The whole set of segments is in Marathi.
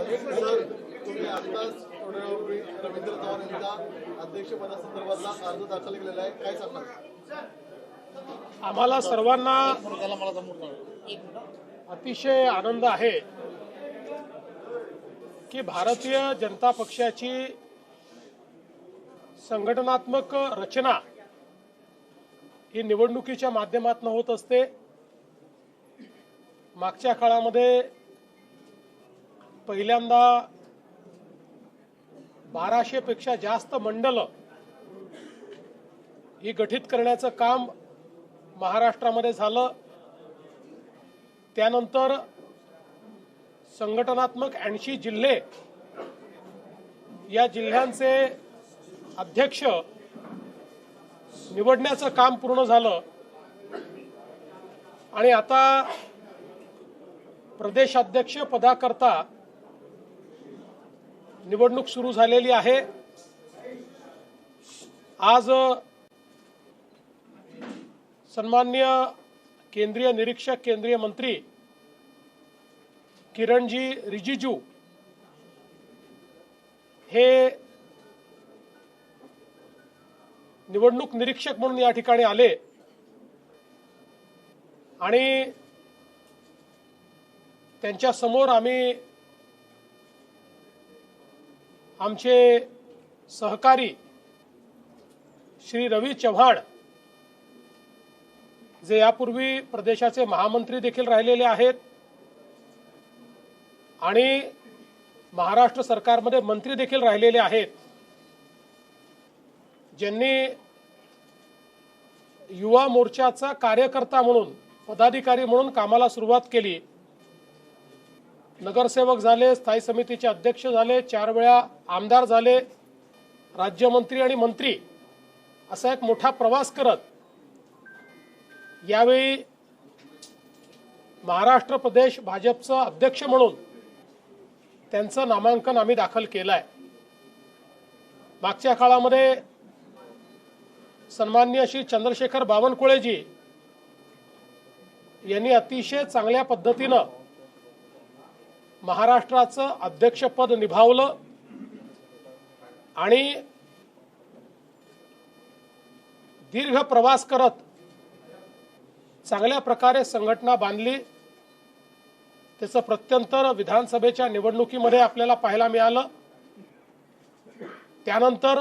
सर तुम्ही रवींद्र चव्हाण अध्यक्षपदासंदर्भातला अर्ज दाखल केलेला आहे काय सांगणार आम्हाला सर्वांना अतिशय आनंद आहे की भारतीय जनता पक्षाची संघटनात्मक रचना ही निवडणुकीच्या माध्यमातून होत असते. मागच्या काळामध्ये पहिल्यांदा बाराशे पेक्षा जास्त मंडल ही गठीत करण्याचं काम महाराष्ट्रामध्ये झालं. त्यानंतर संघटनात्मक ऐंशी जिल्हे या जिल्ह्यांचे अध्यक्ष निवडण्याचं काम पूर्ण झालं. आणि आता प्रदेशाध्यक्ष पदाकरता निवडणूक सुरू झालेली आहे. आज सन्मान्य केंद्रीय निरीक्षक केंद्रीय मंत्री किरणजी रिजिजू हे निवडणूक निरीक्षक म्हणून या ठिकाणी आले. आणि त्यांच्यासमोर आम्ही आमचे सहकारी श्री रवी चव्हाण जे यापूर्वी प्रदेशाचे महामंत्री देखील राहिलेले आहेत आणि महाराष्ट्र सरकारमध्ये मंत्री देखील राहिलेले आहेत ज्यांनी युवा मोर्चाचा कार्यकर्ता म्हणून पदाधिकारी म्हणून कामाला सुरुवात केली. नगरसेवक झाले स्थायी समितीचे अध्यक्ष झाले चार वेळा आमदार झाले राज्यमंत्री आणि मंत्री असा एक मोठा प्रवास करत यावेळी महाराष्ट्र प्रदेश भाजपचं अध्यक्ष म्हणून त्यांचं नामांकन आम्ही दाखल केलं आहे मागच्या काळामध्ये सन्मान्य श्री चंद्रशेखर बावनकुळेजी यांनी अतिशय चांगल्या पद्धतीनं महाराष्ट्राचं अध्यक्षपद निभावलं आणि दीर्घ प्रवास करत चांगल्या प्रकारे संघटना बांधली. त्याचं प्रत्यंतर विधानसभेच्या निवडणुकीमध्ये आपल्याला पाहायला मिळालं. त्यानंतर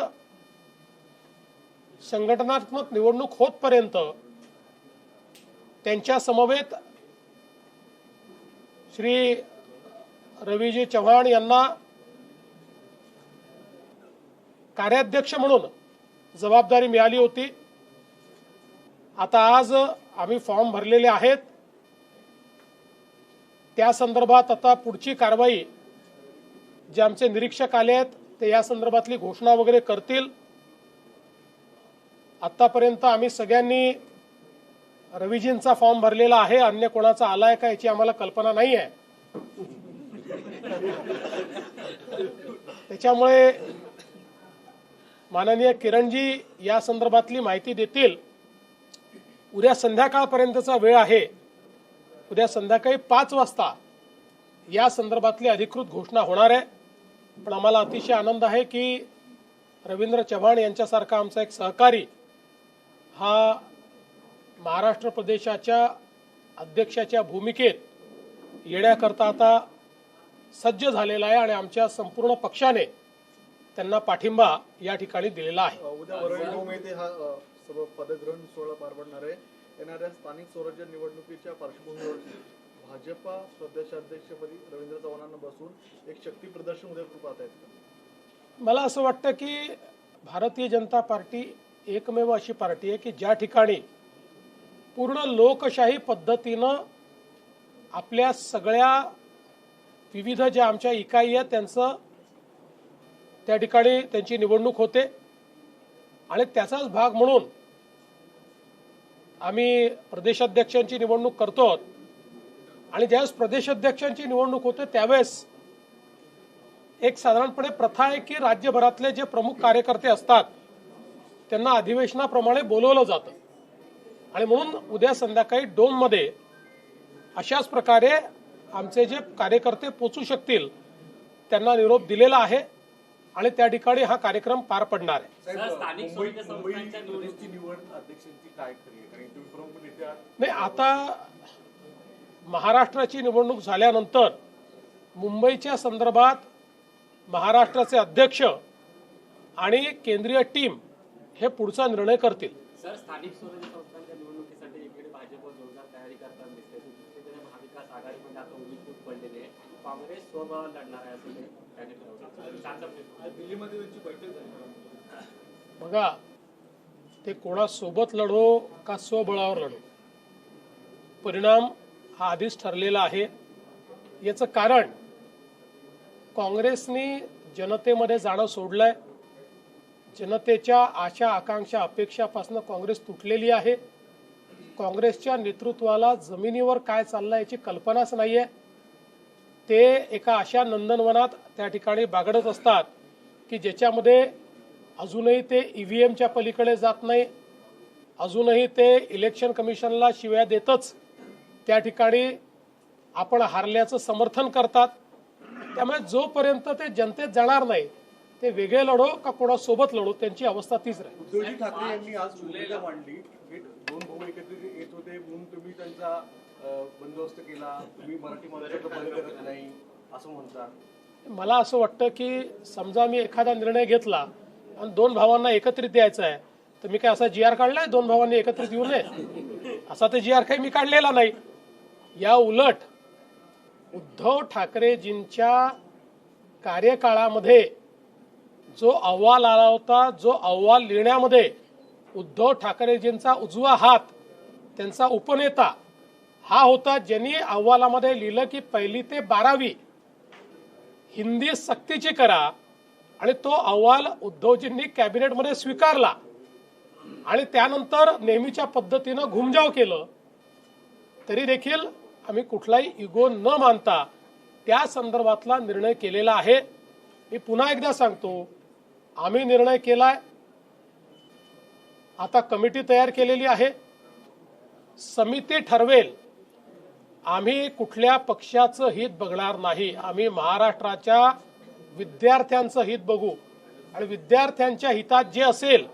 संघटनात्मक निवडणूक होतपर्यंत त्यांच्या समवेत श्री रवीजी चव्हाण यांना कार्याध्यक्ष म्हणून जबाबदारी मिळाली होती. आता आज आम्ही फॉर्म भरलेले आहेत. त्या संदर्भात आता पुढची कारवाई जे आमचे निरीक्षक आले आहेत ते या संदर्भातली घोषणा वगैरे करतील. आतापर्यंत आम्ही सगळ्यांनी रविजींचा फॉर्म भरलेला आहे अन्य कोणाचा आलाय का याची आम्हाला कल्पना नाही आहे त्याच्यामुळे माननीय किरणजी या संदर्भातली माहिती देतील. उद्या संध्याकाळपर्यंतचा वेळ आहे. उद्या संध्याकाळी पाच वाजता या संदर्भातली अधिकृत घोषणा होणार आहे. पण आम्हाला अतिशय आनंद आहे की रवींद्र चव्हाण यांच्यासारखा आमचा एक सहकारी हा महाराष्ट्र प्रदेशाच्या अध्यक्षाच्या भूमिकेत येण्याकरता आता सज्ज झालेला आहे आणि आमच्या संपूर्ण पक्षाने त्यांना पाठिंबा या ठिकाणी दिलेला आहे उद्या वरळी हा सर्व पदग्रहण सोहळा पार पडणार आहे येणाऱ्या स्थानिक स्वराज्य निवडणुकीच्या पार्श्वभूमीवर भाजपा प्रदेशाध्यक्षपदी रवींद्र चव्हाणांना बसून एक शक्ती प्रदर्शन उद्या पाहत आहेत? मला असं वाटतं की भारतीय जनता पार्टी एकमेव अशी पार्टी आहे की ज्या ठिकाणी पूर्ण लोकशाही पद्धतीनं आपल्या सगळ्या विविध ज्या आमच्या इकाई आहेत त्यांचं त्या ठिकाणी त्यांची निवडणूक होते. आणि त्याचाच भाग म्हणून आम्ही प्रदेशाध्यक्षांची निवडणूक करतो. आणि ज्यावेळेस प्रदेशाध्यक्षांची निवडणूक होते त्यावेळेस एक साधारणपणे प्रथा आहे की राज्यभरातले जे प्रमुख कार्यकर्ते असतात त्यांना अधिवेशनाप्रमाणे बोलवलं जातं. आणि म्हणून उद्या संध्याकाळी डोममध्ये अशाच प्रकारे आमचे जे कार्यकर्ते पोचू शकतील त्यांना निरोप दिलेला आहे आणि त्या ठिकाणी हा कार्यक्रम पार पडणार आहे. नाही आता महाराष्ट्राची निवडणूक झाल्यानंतर मुंबईच्या संदर्भात महाराष्ट्राचे अध्यक्ष आणि केंद्रीय टीम हे पुढचा निर्णय करतील सर स्थानिक स्वराज्य संस्थांच्या निवडणुकीसाठी एकीकडे भाजप जोरदार तयारी महाविकास आघाडीमध्ये आता उभी फूट पडलेली आहे काँग्रेस स्वबळ लढणार आहे असं त्यांनी ठरवलं. दिल्लीमध्ये त्यांची बैठक झाली. बघा ते कोणासोबत लढो का स्वबळावर लढो? परिणाम हा आधीच ठरलेला आहे. याचं कारण काँग्रेसनी जनतेमध्ये जाणं सोडलंय. जनतेच्या आशा आकांक्षा अपेक्षापासून काँग्रेस तुटलेली आहे. काँग्रेसच्या नेतृत्वाला जमिनीवर काय चाललं याची कल्पनाच नाहीये. ते एका अशा नंदनवनात त्या ठिकाणी बागडत असतात की ज्याच्यामध्ये अजूनही ते ईव्हीएमच्या पलीकडे जात नाही. अजूनही ते इलेक्शन कमिशनला शिव्या देतच त्या ठिकाणी आपण हारल्याचं समर्थन करतात. त्यामुळे जोपर्यंत ते जनतेत जाणार नाही ते वेगळे लढो का कोणासोबत लढो त्यांची अवस्था तीच राहील. उद्धवजी ठाकरे यांनी आज मांडली. थेट दोन भाऊ एकत्रित येत होते म्हणून तुम्ही त्यांचा बंदोबस्त केला. तुम्ही मराठी माणसाचं बंद करत नाही असं म्हणता मला असं वाटतं की समजा मी एखादा निर्णय घेतला आणि दोन भावांना एकत्रित द्यायचा आहे तर मी काय असा जी आर काढलाय? दोन भावांनी एकत्रित येऊ नये? असा ते जी आर काही मी काढलेला नाही. या उलट उद्धव ठाकरेजींच्या कार्यकाळामध्ये जो अहवाल आला होता जो अहवाल लिहिण्यामध्ये उद्धव ठाकरेजींचा उजवा हात त्यांचा उपनेता हा होता ज्यांनी अहवालामध्ये लिहिलं की पहिली ते बारावी हिंदी सक्तीची करा आणि तो अहवाल उद्धवजींनी कॅबिनेटमध्ये स्वीकारला आणि त्यानंतर नेहमीच्या पद्धतीनं घुमजाव केलं. तरी देखील आम्ही कुठलाही इगो न मानता त्या संदर्भातला निर्णय केलेला आहे. मी पुन्हा एकदा सांगतो आम्ही निर्णय केलाय आता कमिटी तयार केलेली आहे. समिती ठरवेल. आम्ही कुठल्या पक्षाचं हित बघणार नाही. आम्ही महाराष्ट्राच्या विद्यार्थ्यांचं हित बघू. आणि विद्यार्थ्यांच्या हितात जे असेल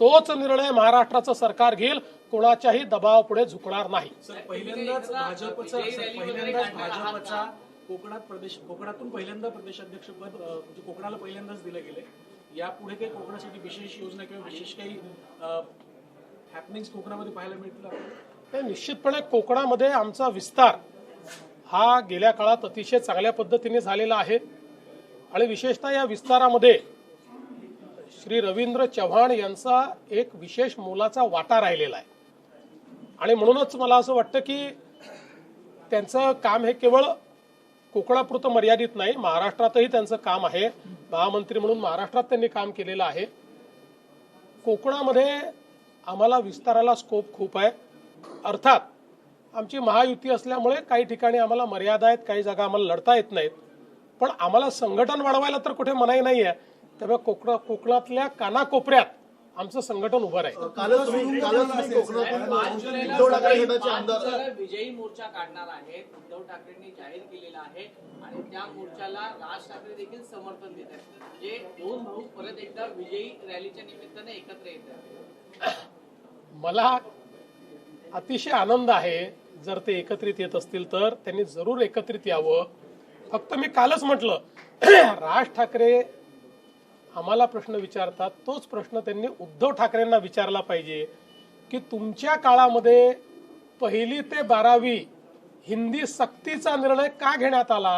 तोच निर्णय महाराष्ट्राचं सरकार घेईल. कोणाच्याही दबाव पुढे झुकणार नाही. पहिल्यांदाच भाजपचा पहिल्यांदाच भाजपचा कोकणात प्रदेश कोकणातून पहिल्यांदा प्रदेशाध्यक्ष पद म्हणजे कोकणाला पहिल्यांदाच दिलं गेलं यापुढे काही कोकणासाठी विशेष योजना किंवा विशेष काही हॅपनिंग्स कोकणामध्ये पाहायला मिळतील निश्चितपणे कोकणामध्ये आमचा विस्तार हा गेल्या काळात अतिशय चांगल्या पद्धतीने झालेला आहे. आणि विशेषतः या विस्तारामध्ये श्री रवींद्र चव्हाण यांचा एक विशेष मोलाचा वाटा राहिलेला आहे. आणि म्हणूनच मला असं वाटतं की त्यांचं काम हे केवळ कोकणापुरतं मर्यादित नाही. महाराष्ट्रातही त्यांचं काम आहे. महामंत्री म्हणून महाराष्ट्रात त्यांनी काम केलेलं आहे. कोकणामध्ये आम्हाला विस्ताराला स्कोप खूप आहे. अर्थात आमची महायुती असल्यामुळे काही ठिकाणी आम्हाला मर्यादा आहेत काही जागा आम्हाला लढता येत नाहीत. पण आम्हाला संघटन वाढवायला तर कुठे मनाई नाही आहे त्यामुळे कोकण कोकणातल्या कानाकोपऱ्यात आमचं संघटन उभं राहील. कालच तुम्ही कालच तुम्ही कोकणातून उद्धव ठाकरे गटाचे आमदार राज्याला विजयी मोर्चा काढणार आहेत उद्धव ठाकरेंनी जाहीर केलेला आहे आणि त्या मोर्चाला राज ठाकरे देखील समर्थन देत आहेत. म्हणजे दोन भाऊ परत एकदा विजयी रॅलीच्या निमित्ताने एकत्र येत आहेत. मला अतिशय आनंद आहे जर ते एकत्रित येत असतील तर त्यांनी जरूर एकत्रित यावं. फक्त मी कालच म्हटलं राज ठाकरे आम्हाला प्रश्न विचारतात तोच प्रश्न त्यांनी उद्धव ठाकरेंना विचारला पाहिजे की तुमच्या काळामध्ये पहिली ते बारावी हिंदी सक्तीचा निर्णय का घेण्यात आला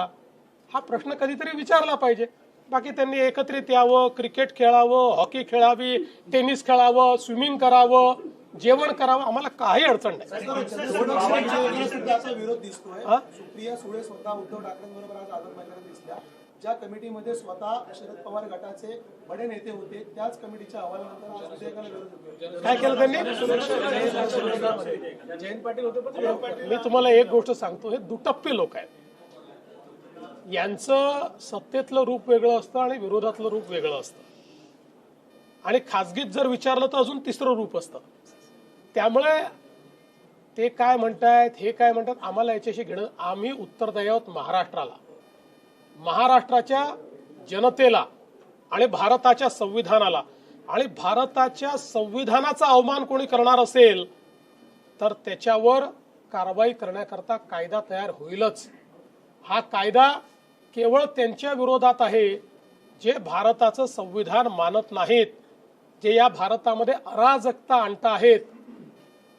हा प्रश्न कधीतरी विचारला पाहिजे बाकी त्यांनी एकत्रित यावं क्रिकेट खेळावं हॉकी खेळावी टेनिस खेळावं स्विमिंग करावं जेवण करावं आम्हाला काही अडचण नाही ज्या कमिटीमध्ये स्वतः शरद पवार गटाचे बडे नेते होते त्याच कमिटीच्या अहवालानंतर आज विधेयकाला विरोध काय केलं त्यांनी? जयंत पाटील होते पण मी तुम्हाला एक गोष्ट सांगतो हे दुटप्पे लोक आहेत. यांचं सत्तेतलं रूप वेगळं असतं आणि विरोधातलं रूप वेगळं असतं. आणि खाजगीत जर विचारलं तर अजून तिसरं रूप असतं. त्यामुळे ते काय म्हणतायत हे काय म्हणतात आम्हाला याच्याशी घेणं आम्ही उत्तर द्यावं महाराष्ट्राला. महाराष्ट्राच्या जनतेला आणि भारताच्या संविधानाला आणि भारताच्या संविधानाचा अवमान कोणी करणार असेल तर त्याच्यावर कारवाई करण्याकरता कायदा तयार होईलच. हा कायदा केवळ त्यांच्या विरोधात आहे जे भारताचं संविधान मानत नाहीत जे या भारतामध्ये अराजकता आणत आहेत.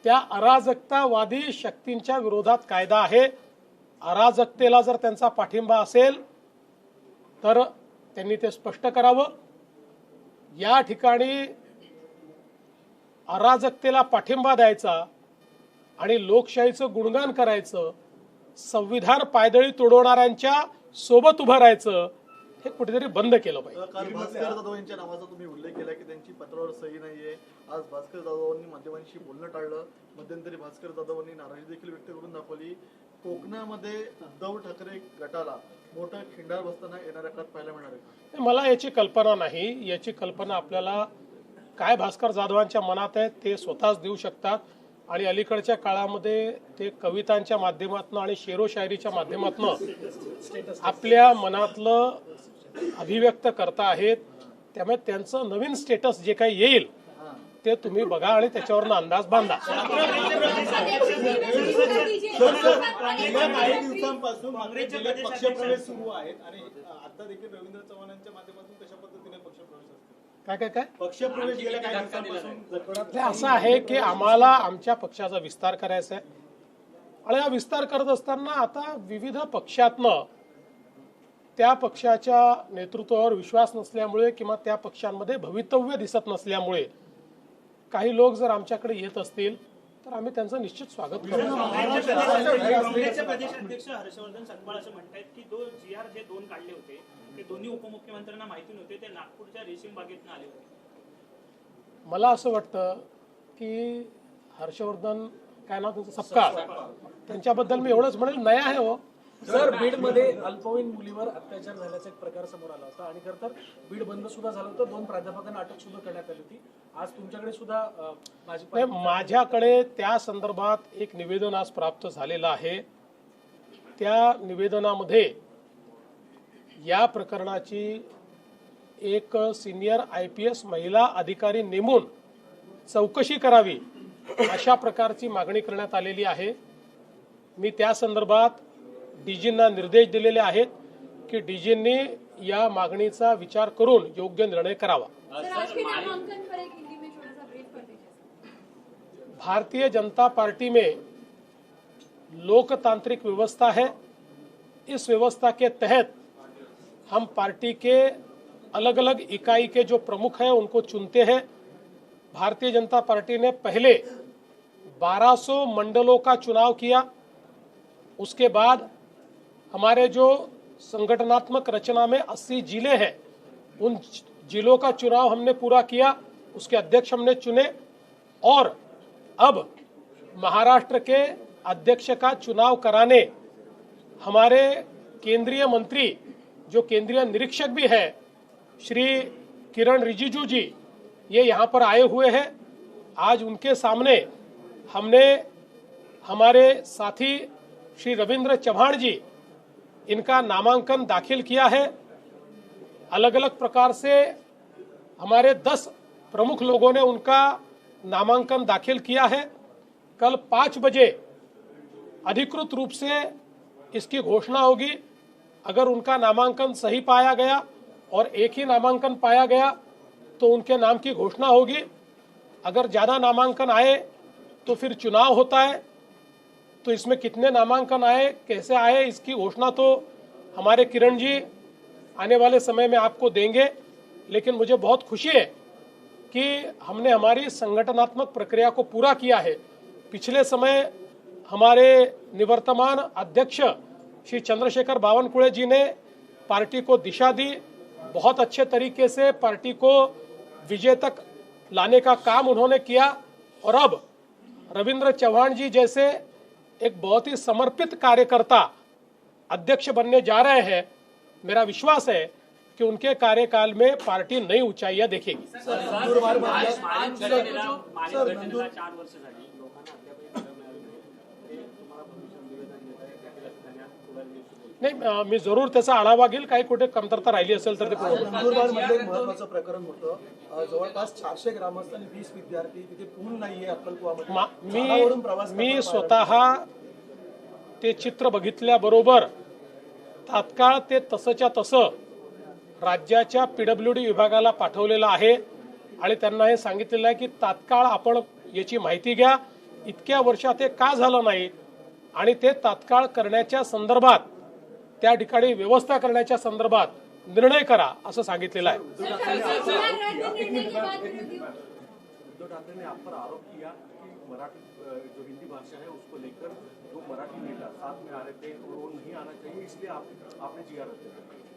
त्या अराजकतावादी शक्तींच्या विरोधात कायदा आहे. अराजकतेला जर त्यांचा पाठिंबा असेल तर त्यांनी ते स्पष्ट करावं. या ठिकाणी अराजकतेला पाठिंबा द्यायचा आणि लोकशाहीचं गुणगान करायचं संविधान पायदळी तुडवणाऱ्यांच्या सोबत उभं राहायचं हे कुठेतरी बंद केलं पाहिजे. काल भास्कर जाधव यांच्या नावाचा तुम्ही उल्लेख केला की त्यांची पत्रावर सही नाहीये. आज भास्कर जाधवांनी माध्यमांशी बोलणं टाळलं. मध्यंतरी भास्कर जाधवांनी नाराजी देखील व्यक्त करून दाखवली. कोकणामध्ये उद्धव ठाकरे गटाला मोठं खिंडार बसताना येणाऱ्या काळात पाहायला मिळणार आहे का? मला याची कल्पना नाही. याची कल्पना आपल्याला काय भास्कर जाधवांच्या मनात आहे ते स्वतःच देऊ शकतात. आणि अलीकडच्या काळामध्ये ते कवितांच्या माध्यमातून आणि शेरो शायरीच्या माध्यमातून आपल्या मनातलं अभिव्यक्त करता आहेत त्यामुळे त्यांचं नवीन स्टेटस जे काही येईल ते तुम्ही बघा आणि त्याच्यावरनं अंदाज बांधा. गेल्या काही दिवसांपासून ठाकरे जिल्ह्यात पक्षप्रवेश सुरू आहेत आणि आता देखील रवींद्र चव्हाणांच्या माध्यमातून कशा पद्धतीने पक्षप्रवेश असतो? काय काय काय? पक्षप्रवेश गेल्या काही दिवसांपासून नाही, असं आहे की आम्हाला आमच्या पक्षाचा विस्तार करायचा आहे. आणि हा विस्तार करत असताना आता विविध पक्षातनं त्या पक्षाच्या नेतृत्वावर विश्वास नसल्यामुळे किंवा त्या पक्षांमध्ये भवितव्य दिसत नसल्यामुळे काही लोक जर आमच्याकडे येत असतील तर आम्ही त्यांचं निश्चित स्वागत करू प्रदेशाध्यक्ष हर्षवर्धन सतपाळ असं म्हणतायत की दो जी आर जे दोन काढले होते ते दोन्ही उपमुख्यमंत्र्यांना माहिती नव्हते ते नागपूरच्या रेशीम बागेतनं आले होते. मला असं वाटतं की हर्षवर्धन काय नाव त्यांचं? सपकाळ. त्यांच्याबद्दल मी एवढंच म्हणेल नया आहे हो. सर बीडमध्ये अल्पवयीन मुलीवर अत्याचार झाल्याचा एक प्रकार समोर आला होता. आणि खरं तर बीड बंद सुद्धा झालं होतं. दोन प्राध्यापकांना अटक सुद्धा करण्यात आली होती. आज तुमच्याकडे सुद्धा अं, भाजपा नाही, माझ्याकडे त्या संदर्भात एक निवेदन आज प्राप्त झालेलं आहे. त्या निवेदनामध्ये या प्रकरणाची एक सिनियर आय पी एस महिला अधिकारी नेमून चौकशी करावी अशा प्रकारची मागणी करण्यात आलेली आहे. मी त्या संदर्भात डीजींना निर्देश दिलेले आहेत की डीजींनी या मागणीचा विचार करून योग्य निर्णय करावा. भारतीय जनता पार्टी में लोकतांत्रिक व्यवस्था है। इस व्यवस्था के तहत हम पार्टी के अलग अलग इकाई के जो प्रमुख हैं उनको चुनते हैं। भारतीय जनता पार्टी ने पहले 1200 मंडलों का चुनाव किया। उसके बाद हमारे जो संगठनात्मक रचना में 80 ज़िले हैं, उन जिलों का चुनाव हमने पूरा किया, उसके अध्यक्ष हमने चुने, और अब महाराष्ट्र के अध्यक्ष का चुनाव कराने हमारे केंद्रीय मंत्री, जो केंद्रीय निरीक्षक भी है, श्री किरण रिजिजू जी, ये यहाँ पर आए हुए हैं। आज उनके सामने हमने हमारे साथी श्री रविंद्र चौहान जी इनका नामांकन दाखिल किया है। अलग अलग प्रकार से हमारे दस प्रमुख लोगों ने उनका नामांकन दाखिल किया है। कल पाँच बजे अधिकृत रूप से इसकी घोषणा होगी। अगर उनका नामांकन सही पाया गया और एक ही नामांकन पाया गया तो उनके नाम की घोषणा होगी। अगर ज़्यादा नामांकन आए तो फिर चुनाव होता है। तो इसमें कितने नामांकन आए, कैसे आए, इसकी घोषणा तो हमारे किरण जी आने वाले समय में आपको देंगे, लेकिन मुझे बहुत खुशी है कि हमने हमारी संगठनात्मक प्रक्रिया को पूरा किया है। पिछले समय हमारे निवर्तमान अध्यक्ष श्री चंद्रशेखर बावनकुळे जी ने पार्टी को दिशा दी। बहुत अच्छे तरीके से पार्टी को विजय तक लाने का काम उन्होंने किया और अब रविंद्र चौहान जी जैसे एक बहुत ही समर्पित कार्यकर्ता अध्यक्ष बनने जा रहे हैं मेरा विश्वास है कि उनके कार्यकाल में पार्टी नई ऊंचाइयाँ देखेगी अं, मी जरूर त्याचा आढावा घेईल. काही कुठे कमतरता राहिली असेल तर ते पूर्ण करेन. नंदुरबारमध्ये एक महत्वाचं प्रकरण होतं. जवळपास चारशे ग्रामस्थ आणि वीस विद्यार्थी तिथे पूल नाहीये अक्कलकुवामध्ये. मा- मी स्वतः ते चित्र बघितल्याबरोबर तात्काळ ते तसंच्या तसं राज्याच्या पीडब्ल्यू डी विभागाला पाठवलेलं आहे आणि त्यांना हे सांगितलेलं आहे की तात्काळ आपण याची माहिती घ्या. इतक्या वर्षात हे का झालं नाही? आणि ते तात्काळ करण्याच्या संदर्भात त्या ठिकाणी व्यवस्था करण्याच्या संदर्भात निर्णय करा, असं सांगितलेलं आहे.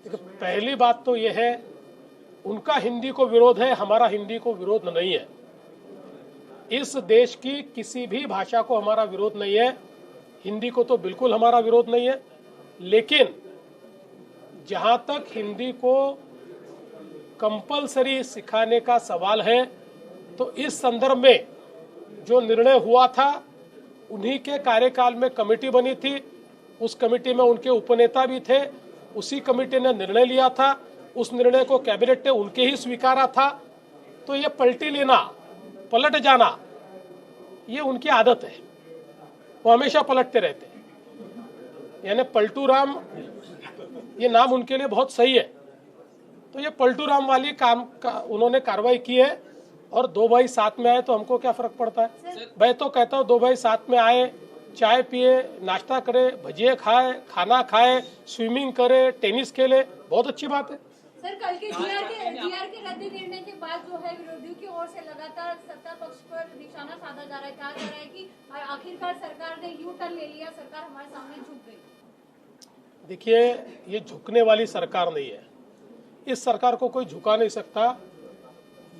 है पहली बात तो यह है, उनका हिंदी को विरोध है, हमारा हिंदी को विरोध नहीं है। इस देश की किसी भी भाषा को हमारा विरोध नहीं है, हिंदी को तो बिल्कुल हमारा विरोध नहीं है। लेकिन जहाँ तक हिंदी को कंपलसरी सिखाने का सवाल है तो इस संदर्भ में जो निर्णय हुआ था, उन्हीं के कार्यकाल में कमेटी बनी थी। उस कमेटी में उनके उपनेता भी थे। उसी कमेटी ने निर्णय लिया था। उस निर्णय को कैबिनेट ने उनके ही स्वीकारा था। तो ये पलटी लेना, पलट जाना, ये उनकी आदत है। वो हमेशा पलटते रहते हैं। यानी पलटू राम ये नाम उनके लिए बहुत सही है। तो ये पलटू राम वाली काम का उन्होंने कार्रवाई की है और दो भाई साथ में आए तो हमको क्या फ़र्क पड़ता है? मैं तो कहता हूँ दो भाई साथ में आए चाय पिए नाश्ता करे भजिए खाए खाना खाए स्विमिंग करे टेनिस खेले बहुत अच्छी बात है। सर कल के जीआर के जीआर के रद्द निर्णय के बाद जो है विरोधियों की ओर से लगातार सत्ता पक्ष पर निशाना साधा जा रहा है कहा जा रहा है कि आखिरकार सरकार ने यू टर्न ले लिया सरकार हमारे सामने झुक गई। देखिए, ये झुकने वाली सरकार नहीं है। इस सरकार को कोई झुका नहीं सकता।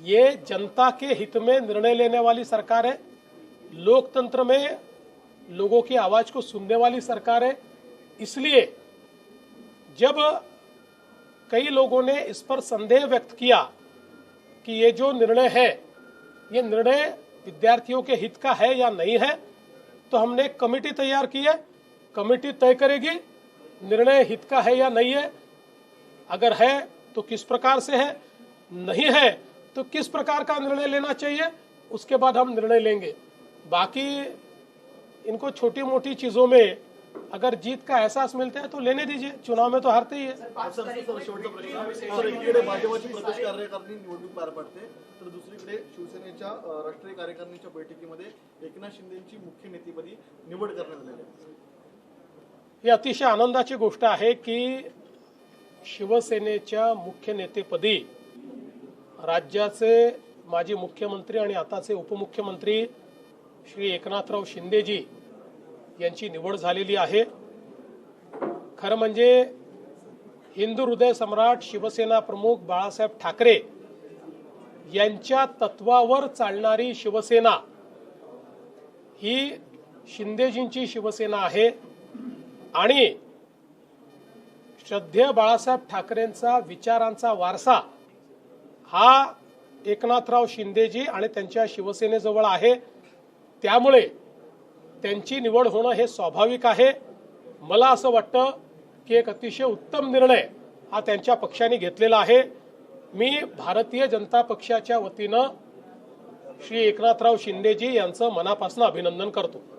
ये जनता के हित में निर्णय लेने वाली सरकार है। लोकतंत्र में लोगों की आवाज़ को सुनने वाली सरकार है। इसलिए जब कई लोगों ने इस पर संदेह व्यक्त किया कि ये जो निर्णय है, ये निर्णय विद्यार्थियों के हित का है या नहीं है तो हमने कमेटी तैयार की है। कमेटी तय करेगी। निर्णय हित का है या नहीं है? अगर है तो किस प्रकार से है? नहीं है तो किस प्रकार का निर्णय लेना चाहिए? उसके बाद हम निर्णय लेंगे। बाकी इनको छोटी मोटी चीज़ों में अगर जीत का एहसास मिलता है तो लेने दीजिए। चुनाव में तो हारते ही है। तर दुसरीकडे शिवसेनेच्या राष्ट्रीय कार्यकारिणीच्या बैठकीमध्ये एकनाथ शिंदेची मुख्य नेतेपदी निवड करण्यात आलेली आहे. ही अतिशय आनंदाची गोष्ट आहे की शिवसेनेच्या मुख्य नेतेपदी राज्याचे माजी मुख्यमंत्री आणि आताचे उपमुख्यमंत्री श्री एकनाथराव शिंदेजी यांची निवड झालेली आहे. खरं म्हणजे हिंदू हृदय सम्राट शिवसेना प्रमुख बाळासाहेब ठाकरे यांच्या तत्वावर चालणारी शिवसेना ही शिंदेजींची शिवसेना आहे. आणि श्रद्धेय बाळासाहेब ठाकरेंचा विचारांचा वारसा हा एकनाथराव शिंदेजी आणि त्यांच्या शिवसेनेजवळ आहे. त्यामुळे त्यांची निवड होणं हे स्वाभाविक आहे. मला असं वाटतं की एक अतिशय उत्तम निर्णय हा त्यांच्या पक्षाने घेतलेला आहे. मी भारतीय जनता पक्षाच्या वतीनं श्री एकनाथराव शिंदेजी यांचं मनापासून अभिनंदन करतो.